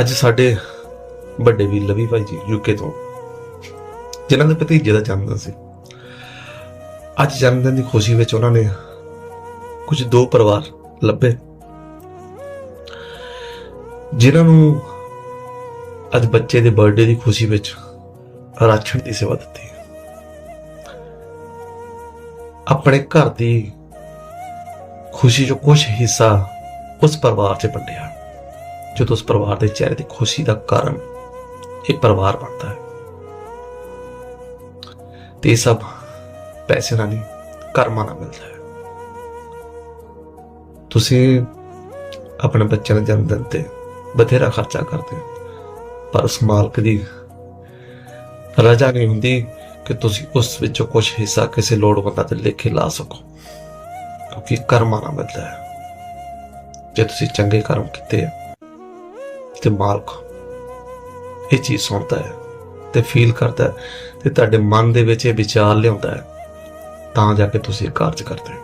ਅੱਜ ਸਾਡੇ ਵੱਡੇ ਵੀਰ ਲਵੀ ਭਾਈ ਜੀ ਯੂਕੇ ਤੋਂ। ਜਿਨ੍ਹਾਂ ਦੇ ਭਤੀਜੇ ਦਾ ਜਨਮਦਿਨ ਸੀ। ਅੱਜ ਜਨਮ ਦਿਨ ਦੀ ਖੁਸ਼ੀ ਵਿੱਚ ਉਹਨਾਂ ਨੇ ਕੁਝ ਦੋ ਪਰਿਵਾਰ ਲੱਭੇ। ਜਿਨ੍ਹਾਂ ਨੂੰ ਅੱਜ ਬੱਚੇ ਦੇ ਬਰਥਡੇ ਦੀ ਖੁਸ਼ੀ ਵਿੱਚ ਰਾਸ਼ਨ ਦੀ ਸੇਵਾ ਦਿੱਤੀ। ਆਪਣੇ ਘਰ ਦੀ ਖੁਸ਼ੀ ਜੋ ਕੁਝ ਹਿੱਸਾ ਉਸ ਪਰਿਵਾਰ 'ਚ ਵੰਡਿਆ। ਜਦੋਂ ਉਸ ਪਰਿਵਾਰ ਦੇ ਚਿਹਰੇ ਦੀ ਖੁਸ਼ੀ ਦਾ ਕਾਰਨ ਇਹ ਪਰਿਵਾਰ ਬਣਦਾ ਹੈ। ਤੇ ਇਹ ਸਭ ਪੈਸੇ ਨਾਲ ਨਹੀਂ, ਕਰਮਾ ਨਾਲ ਮਿਲਦਾ ਹੈ। ਤੁਸੀਂ ਆਪਣੇ ਬੱਚਿਆਂ ਦੇ ਜਨਮ ਦਿਨ ਤੇ ਬਥੇਰਾ ਖਰਚਾ ਕਰਦੇ ਹੋ, ਪਰ ਉਸ ਮਾਲਕ ਦੀ ਰਜਾ ਨਹੀਂ ਹੁੰਦੀ ਕਿ ਤੁਸੀਂ ਉਸ ਵਿੱਚੋਂ ਕੁਝ ਹਿੱਸਾ ਕਿਸੇ ਲੋੜਵੰਦਾਂ ਤੇ ਲਿਖੇ ਲਾ ਸਕੋ, ਕਿਉਂਕਿ ਕਰਮਾ ਨਾਲ ਮਿਲਦਾ ਹੈ। ਜੇ ਤੁਸੀਂ ਚੰਗੇ ਕਰਮ ਕੀਤੇ ਆ ਤੇ ਮਾਲਕ ਇਹ ਚੀਜ਼ ਸੁਣਦਾ ਹੈ ਤੇ ਫੀਲ ਕਰਦਾ ਹੈ ਤੇ ਤੁਹਾਡੇ ਮਨ ਦੇ ਵਿੱਚ ਇਹ ਵਿਚਾਰ ਲਿਆਉਂਦਾ ਹੈ, ਤਾਂ ਜਾ ਕੇ ਤੁਸੀਂ ਇਹ ਕਾਰਜ ਕਰਦੇ ਹੋ।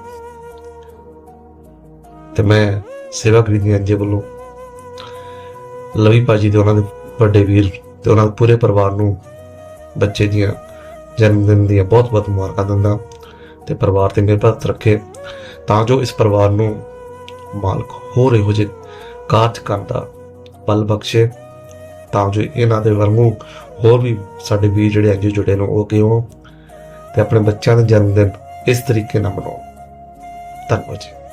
ਤੇ ਮੈਂ ਸੇਵਾ ਕਰੀ ਅੰਜੇ ਵੱਲੋਂ। ਲਵੀ ਭਾਜੀ ਦੇ ਉਹਨਾਂ ਦੇ ਵੱਡੇ ਵੀਰ ਤੇ ਉਹਨਾਂ ਦੇ ਪੂਰੇ ਪਰਿਵਾਰ ਨੂੰ ਬੱਚੇ ਦੀਆਂ ਜਨਮ ਦਿਨ ਦੀਆਂ ਬਹੁਤ ਬਹੁਤ ਮੁਬਾਰਕਾਂ ਦਿੰਦਾ ਤੇ ਪਰਿਵਾਰ ਤੇ ਮਿਹਰਬਾਨ ਰੱਖੇ ਤਾਂ ਜੋ ਇਸ ਪਰਿਵਾਰ ਨੂੰ ਮਾਲਕ ਹੋਰ ਇਹੋ ਜਿਹੇ ਕਾਰਜ ਕਰਦਾ ਦਾ ਬਲ ਬਖਸ਼ੇ, ਤਾਂ ਜੋ ਇਹਨਾਂ ਦੇ ਵਰਗੂ ਹੋਰ ਵੀ ਸਾਡੇ ਵੀਰ ਜਿਹੜੇ ਅੱਜ ਜੁੜੇ ਨੇ ਉਹ ਕਿਉਂ ਤੇ ਆਪਣੇ ਬੱਚਿਆਂ ਦਾ ਜਨਮ ਦਿਨ ਇਸ ਤਰੀਕੇ ਨਾਲ ਮਨਾਓ ਧੰਨਵਾਦ ਜੀ।